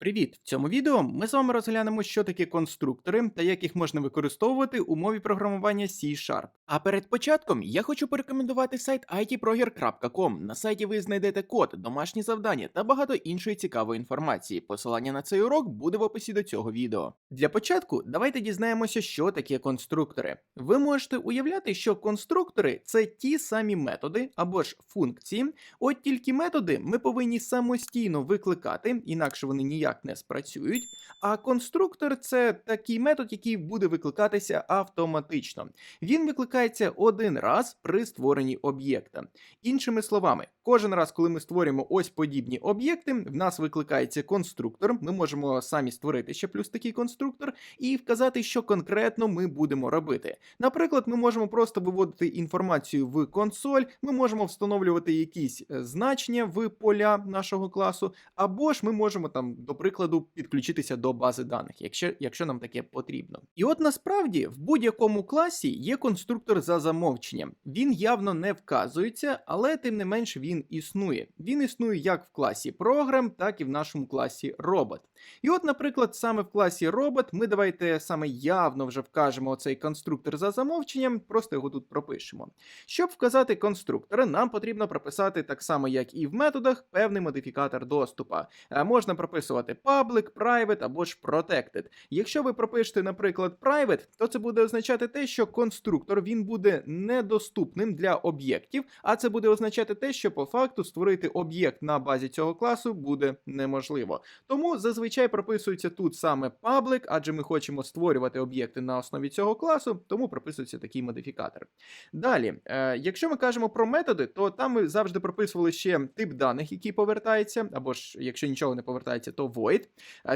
Привіт! В цьому відео ми з вами розглянемо, що таке конструктори та як їх можна використовувати у мові програмування C-Sharp. А перед початком я хочу порекомендувати сайт itproger.com. На сайті ви знайдете код, домашні завдання та багато іншої цікавої інформації. Посилання на цей урок буде в описі до цього відео. Для початку давайте дізнаємося, що таке конструктори. Ви можете уявляти, що конструктори це ті самі методи або ж функції. От тільки методи ми повинні самостійно викликати, інакше вони ніяк не спрацюють. А конструктор це такий метод, який буде викликатися автоматично. Він викликається один раз при створенні об'єкта. Іншими словами, кожен раз, коли ми створюємо ось подібні об'єкти, в нас викликається конструктор. Ми можемо самі створити ще плюс такий конструктор і вказати, що конкретно ми будемо робити. Наприклад, ми можемо просто виводити інформацію в консоль, ми можемо встановлювати якісь е, значення в поля нашого класу, або ж ми можемо там, до прикладу, підключитися до бази даних, якщо, якщо нам таке потрібно. І от насправді в будь-якому класі є конструктор за замовченням. Він явно не вказується, але тим не менш він існує. Він існує як в класі програм, так і в нашому класі Robot. І от, наприклад, саме в класі Robot ми давайте саме явно вже вкажемо цей конструктор за замовченням, просто його тут пропишемо. Щоб вказати конструктор, нам потрібно прописати так само, як і в методах, певний модифікатор доступа. Е, Можна прописувати public, private або ж protected. Якщо ви пропишете, наприклад, private, то це буде означати те, що конструктор він буде недоступним для об'єктів, а це буде означати те, що по факту створити об'єкт на базі цього класу буде неможливо. Тому зазвичай прописується тут саме public, адже ми хочемо створювати об'єкти на основі цього класу, тому прописується такий модифікатор. Далі, е, якщо ми кажемо про методи, то там ми завжди прописували ще тип даних, який повертається, або ж якщо нічого не повертається, то void.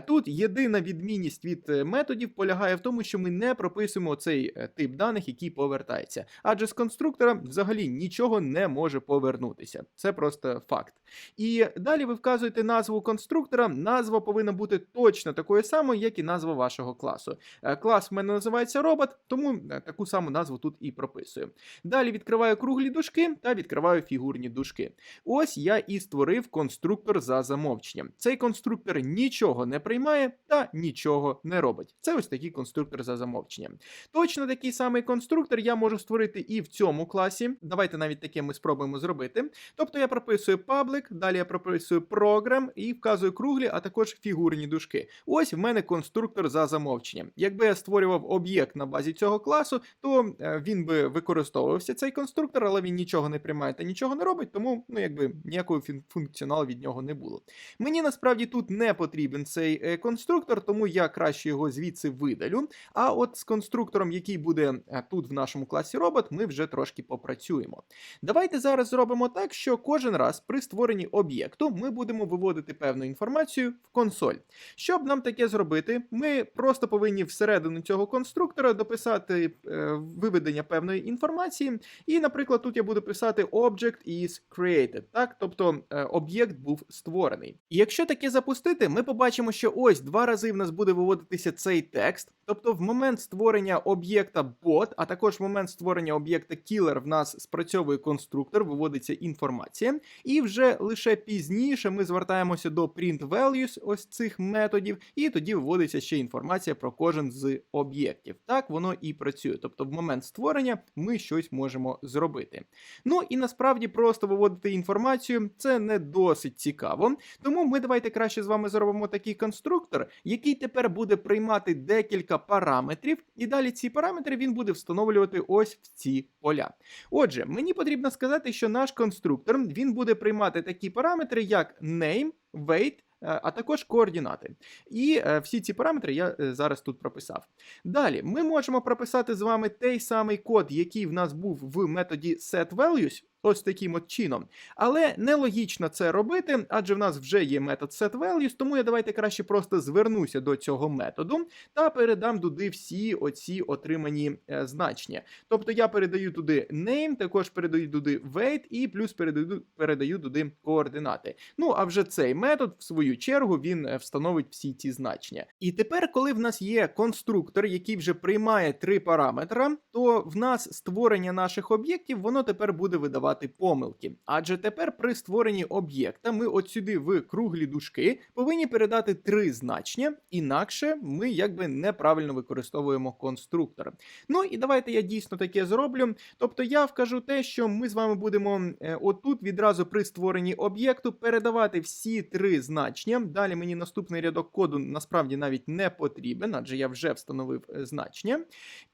Тут єдина відмінність від е, методів полягає в тому, що ми не прописуємо цей е, тип даних, який повертається. Адже з конструктора взагалі нічого не може повернутися. Це просто факт. І далі ви вказуєте назву конструктора. Назва повинна бути точно такою самою, як і назва вашого класу. Е, Клас в мене називається робот, тому е, таку саму назву тут і прописую. Далі відкриваю круглі дужки та відкриваю фігурні дужки. Ось я і створив конструктор за замовченням. Цей конструктор нічого не приймає та нічого не робить. Це ось такий конструктор за замовченням. Точно такий самий конструктор я можу створити і в цьому класі. Давайте навіть таке ми спробуємо зробити. Тобто я прописую public, далі я прописую program і вказую круглі, а також фігурні дужки. Ось в мене конструктор за замовченням. Якби я створював об'єкт на базі цього класу, то е, він би використовувався цей конструктор, але він нічого не приймає та нічого не робить, тому ну якби ніякого функціоналу від нього не було. Мені насправді тут не потрібен цей е, конструктор, тому я краще його звідси видалю. А от з конструктором, який буде е, тут в нашому класі робот, ми вже трошки попрацюємо. Давайте зараз зробимо так, що кожен раз при створенні об'єкту ми будемо виводити певну інформацію в консоль. Щоб нам таке зробити, ми просто повинні всередину цього конструктора дописати е, виведення певної інформації. І, наприклад, тут я буду писати object is created, так? тобто е, об'єкт був створений. І якщо таке запустити, ми побачимо, що ось два рази в нас буде виводитися цей текст. Тобто, в момент створення об'єкта bot, а також в момент створення об'єкта killer в нас спрацьовує конструктор, виводиться інформація. І вже лише пізніше ми звертаємося до print values ось цих методів, і тоді виводиться ще інформація про кожен з об'єктів. Так воно і працює. Тобто, в момент створення ми щось можемо зробити. Ну і насправді просто виводити інформацію це не досить цікаво. Тому ми давайте краще з вами зробимо такий конструктор, який тепер буде приймати декілька параметрів, і далі ці параметри він буде встановлювати ось в ці поля. Отже, мені потрібно сказати, що наш конструктор він буде приймати такі параметри, як name, weight, а також координати. І е, всі ці параметри я е, зараз тут прописав. Далі ми можемо прописати з вами той самий код, який в нас був в методі setValues, ось таким от чином. Але нелогічно це робити, адже в нас вже є метод setValues, тому я давайте краще просто звернуся до цього методу та передам туди всі оці отримані е, значення. Тобто я передаю туди name, також передаю туди weight і плюс передаю, передаю туди координати. Ну а вже цей метод, в свою чергу, він е, встановить всі ці значення. І тепер, коли в нас є конструктор, який вже приймає три параметри, то в нас створення наших об'єктів воно тепер буде видавати видавати помилки. Адже тепер при створенні об'єкта ми от сюди в круглі дужки повинні передати три значення, інакше ми якби неправильно використовуємо конструктор. Ну і давайте я дійсно таке зроблю. Тобто я вкажу те, що ми з вами будемо е, отут відразу при створенні об'єкту передавати всі три значення. Далі мені наступний рядок коду насправді навіть не потрібен, адже я вже встановив е, значення.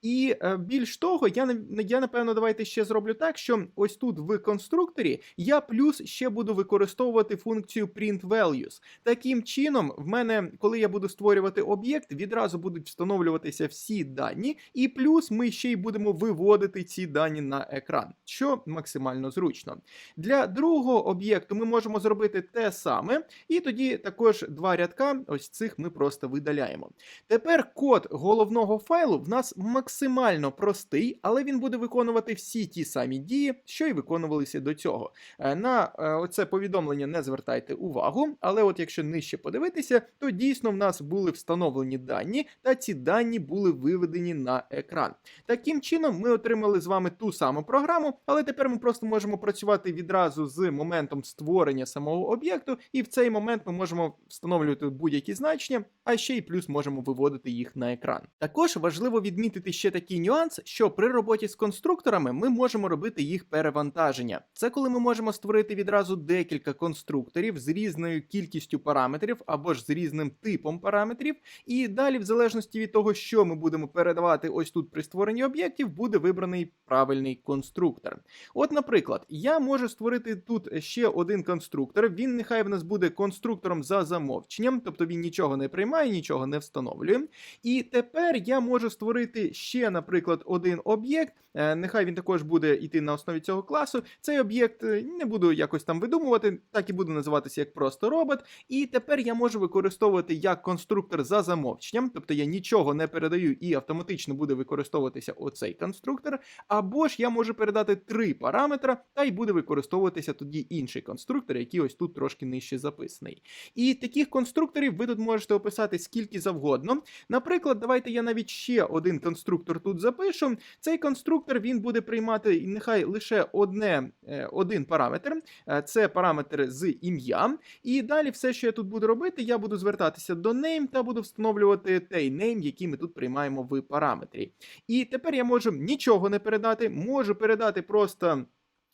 І е, більш того, я я напевно давайте ще зроблю так, що ось тут в конструкторі я плюс ще буду використовувати функцію print values. Таким чином, в мене, коли я буду створювати об'єкт, відразу будуть встановлюватися всі дані, і плюс ми ще й будемо виводити ці дані на екран, що максимально зручно. Для другого об'єкту ми можемо зробити те саме, і тоді також два рядка, ось цих ми просто видаляємо. Тепер код головного файлу в нас максимально простий, але він буде виконувати всі ті самі дії, що й виконувалися до цього. Е, На е, оце повідомлення не звертайте увагу, але от якщо нижче подивитися, то дійсно в нас були встановлені дані, та ці дані були виведені на екран. Таким чином, ми отримали з вами ту саму програму, але тепер ми просто можемо працювати відразу з моментом створення самого об'єкту, і в цей момент ми можемо встановлювати будь-які значення, а ще й плюс можемо виводити їх на екран. Також важливо відмітити ще такий нюанс, що при роботі з конструкторами ми можемо робити їх перевантаження. Це коли ми можемо створити відразу декілька конструкторів з різною кількістю параметрів або ж з різним типом параметрів, і далі, в залежності від того, що ми будемо передавати ось тут при створенні об'єктів, буде вибраний правильний конструктор. От, наприклад, я можу створити тут ще один конструктор. Він нехай в нас буде конструктором за замовченням, тобто він нічого не приймає, нічого не встановлює. І тепер я можу створити ще, наприклад, один об'єкт. е, Нехай він також буде йти на основі цього класу. Цей об'єкт е, не буду якось там видумувати, так і буде називатися як просто робот. І тепер я можу використовувати як конструктор за замовченням, тобто я нічого не передаю і автоматично буде використовуватися оцей конструктор. Або ж я можу передати три параметри, та й буде використовуватися тоді інший конструктор, який ось тут трошки нижче записаний. І таких конструкторів ви тут можете описати скільки завгодно. Наприклад, давайте я навіть ще один конструктор тут запишу. Цей конструктор він буде приймати нехай лише одне, е, один параметр. Е, Це параметр з ім'ям. І далі все, що я тут буду робити, я буду звертатися до name та буду встановлювати той name, який ми тут приймаємо в параметрі. І тепер я можу нічого не передати, можу передати просто.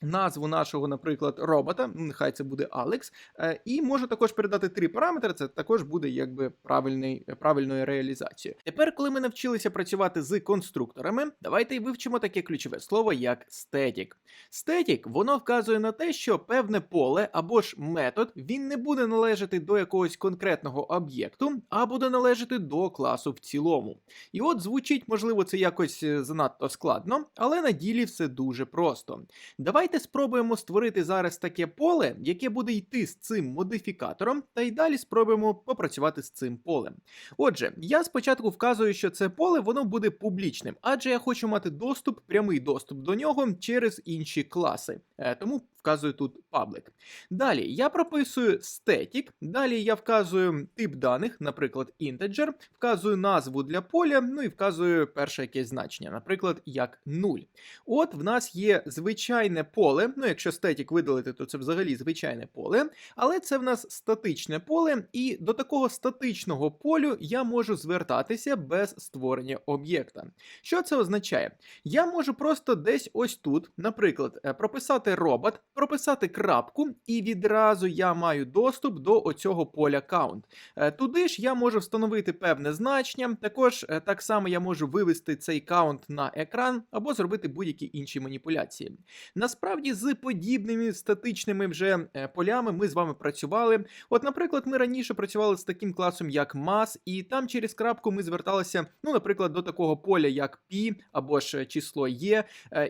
Назву нашого, наприклад, робота, нехай це буде Алекс, е, і можу також передати три параметри. Це також буде якби правильний, правильною реалізацією. Тепер, коли ми навчилися працювати з конструкторами, давайте й вивчимо таке ключове слово, як static. Static, воно вказує на те, що певне поле або ж метод він не буде належати до якогось конкретного об'єкту, а буде належати до класу в цілому. І от звучить, можливо, це якось е, занадто складно, але на ділі все дуже просто. Давайте спробуємо створити зараз таке поле, яке буде йти з цим модифікатором, та й далі спробуємо попрацювати з цим полем. Отже, я спочатку вказую, що це поле воно буде публічним, адже я хочу мати доступ, прямий доступ до нього через інші класи. Е, Тому вказую тут public. Далі я прописую static, далі я вказую тип даних, наприклад, integer, вказую назву для поля, ну і вказую перше якесь значення, наприклад, як 0. От в нас є звичайне поле. Ну, якщо static видалити, то це взагалі звичайне поле. Але це в нас статичне поле, і до такого статичного полю я можу звертатися без створення об'єкта. Що це означає? Я можу просто десь ось тут, наприклад, е, прописати робот, прописати крапку, і відразу я маю доступ до оцього поля count. Е, Туди ж я можу встановити певне значення. Також е, так само я можу вивести цей каунт на екран або зробити будь-які інші маніпуляції. Насправді, з подібними статичними вже е, полями ми з вами працювали. От, наприклад, ми раніше працювали з таким класом, як mass, і там через крапку ми зверталися, ну, наприклад, до такого поля, як p або ж число є.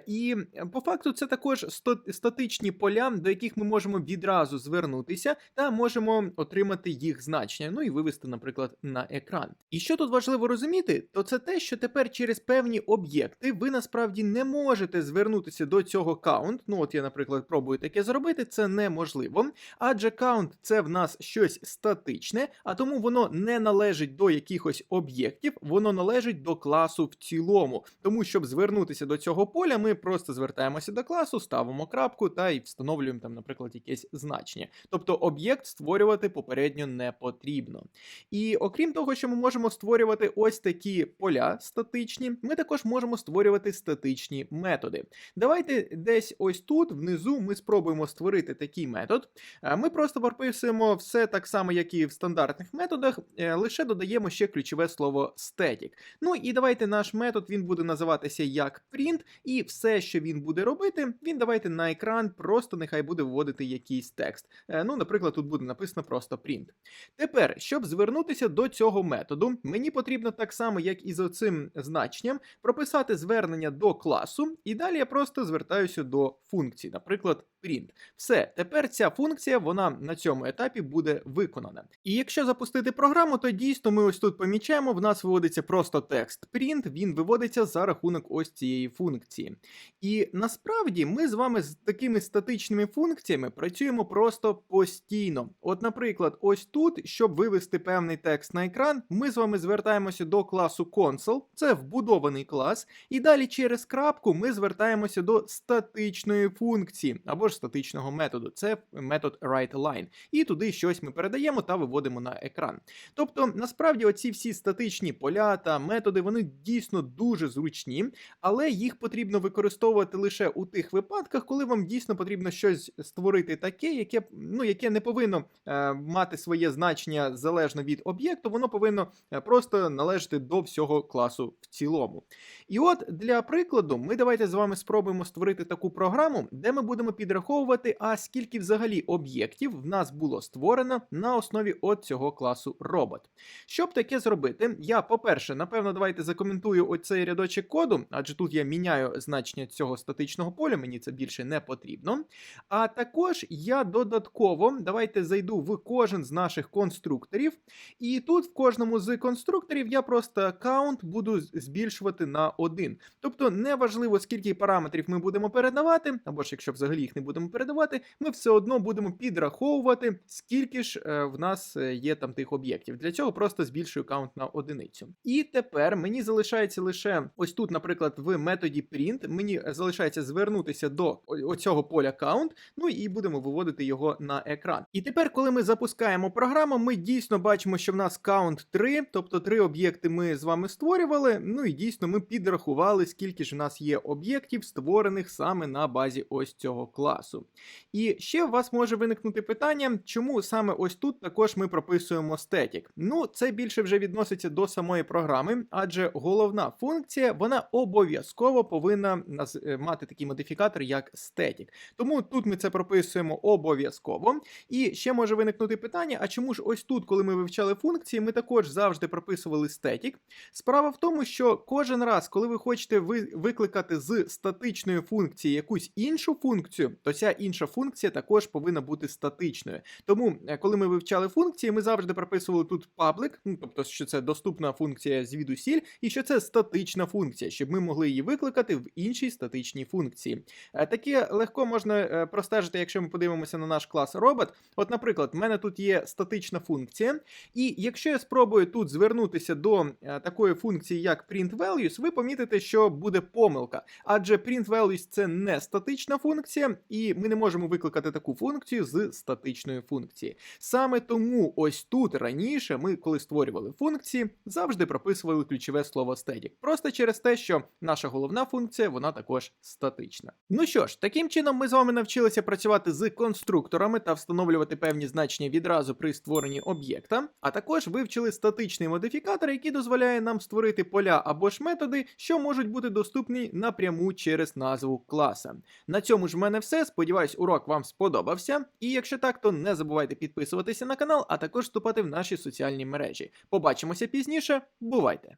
І по факту це також статичні поля, до яких ми можемо відразу звернутися та можемо отримати їх значення, ну і вивести, наприклад, на екран. І що тут важливо розуміти, то це те, що тепер через певні об'єкти ви насправді не можете звернутися до цього count. Ну от я, наприклад, пробую таке зробити, це неможливо. Адже count це в нас щось статичне, а тому воно не належить до якихось об'єктів, воно належить до класу в цілому. Тому, щоб звернутися до цього поля, ми просто звертаємося до класу, ставимо крапку та й встановлюємо там, наприклад, якесь значення. Тобто об'єкт створювати попередньо не потрібно. І окрім того, що ми можемо створювати ось такі поля статичні, ми також можемо створювати статичні методи. Давайте десь ось тут внизу ми спробуємо створити такий метод. Е, Ми просто прописуємо все так само, як і в стандартних методах, е, лише додаємо ще ключове слово static. Ну і давайте наш метод він буде називатися як print, і все, що він буде робити, він давайте на екран просто нехай буде вводити якийсь текст. Е, Ну, наприклад, тут буде написано просто print. Тепер, щоб звернутися до цього методу, мені потрібно так само, як і з оцим значенням, прописати звернення до класу, і далі я просто звертаюся до функції, наприклад, print. Все, тепер ця функція вона на цьому етапі буде виконана. І якщо запустити програму, то дійсно ми ось тут помічаємо, в нас виводиться просто текст print, він виводиться за рахунок ось цієї функції. І насправді ми з вами з такими статичними функціями працюємо просто постійно. От, наприклад, ось тут, щоб вивести певний текст на екран, ми з вами звертаємося до класу console, це вбудований клас, і далі через крапку ми звертаємося до статичної функції або ж статичного методу. Це метод writeLine. І туди щось ми передаємо та виводимо на екран. Тобто, насправді, оці всі статичні поля та методи, вони дійсно дуже зручні, але їх потрібно використовувати лише у тих випадках, коли вам дійсно потрібно щось створити таке, яке ну яке не повинно е, мати своє значення залежно від об'єкту, воно повинно е, просто належати до всього класу в цілому. І от для прикладу, ми давайте з вами спробуємо створити таку програму, де ми будемо підраховувати, а скільки взагалі об'єктів в нас було створено на основі от цього класу робот. Щоб таке зробити, я, по-перше, напевно, давайте закоментую оцей рядочок коду, адже тут я міняю значення цього статичного поля, мені це більше не потрібно. А також я додатково давайте зайду в кожен з наших конструкторів, і тут в кожному з конструкторів я просто count буду збільшувати на 1. Тобто, неважливо, скільки параметрів ми будемо передавати, або ж якщо взагалі їх не будемо передавати, ми все одно будемо підраховувати, скільки ж е, в нас е, є там тих об'єктів. Для цього просто збільшую count на одиницю. І тепер мені залишається лише ось тут, наприклад, в методі print, мені залишається звернутися до оцього поля count, ну і будемо виводити його на екран. І тепер, коли ми запускаємо програму, ми дійсно бачимо, що в нас count 3, тобто три об'єкти ми з вами створювали. Ну і дійсно ми підрахували, скільки ж в нас є об'єктів, створених саме на базі ось цього класу. І ще у вас може виникнути питання, чому саме ось тут також ми прописуємо static. Ну, це більше вже відноситься до самої програми, адже головна функція вона обов'язково повинна е, мати такий модифікатор, як static. Тому тут ми це прописуємо обов'язково. І ще може виникнути питання: а чому ж ось тут, коли ми вивчали функції, ми також завжди прописували static? Справа в тому, що кожен раз, коли ви хочете ви- викликати з статичної функції якусь іншу функцію, то ця інша функція також повинна бути статичною. Тому, е, коли ми вивчали функції, ми завжди прописували тут public, ну тобто, що це доступна функція звідусіль, і що це статична функція, щоб ми могли її викликати в іншій статичній функції. Е, Таке легко можна е, простежити, якщо ми подивимося на наш клас робот. От, наприклад, в мене тут є статична функція, і якщо я спробую тут звернутися до такої функції, як print values, ви помітите, що буде помилка. Адже print values це не статична функція, і ми не можемо викликати таку функцію з статичної функції. Саме тому ось тут раніше ми, коли створювали функції, завжди прописували ключове слово static. Просто через те, що наша головна функція вона також статична. Ну що ж, таким чином ми з вами навчилися працювати з конструкторами та встановлювати певні значення відразу при створенні об'єкта, а також вивчили статичний модифікатор, який дозволяє нам створити поля або ж методи, що можуть бути доступні напряму через назву класа. На цьому ж в мене все. Сподіваюсь, урок вам сподобався. І якщо так, то не забувайте підписуватися на канал, а також вступати в наші соціальні мережі. Побачимося пізніше. Бувайте!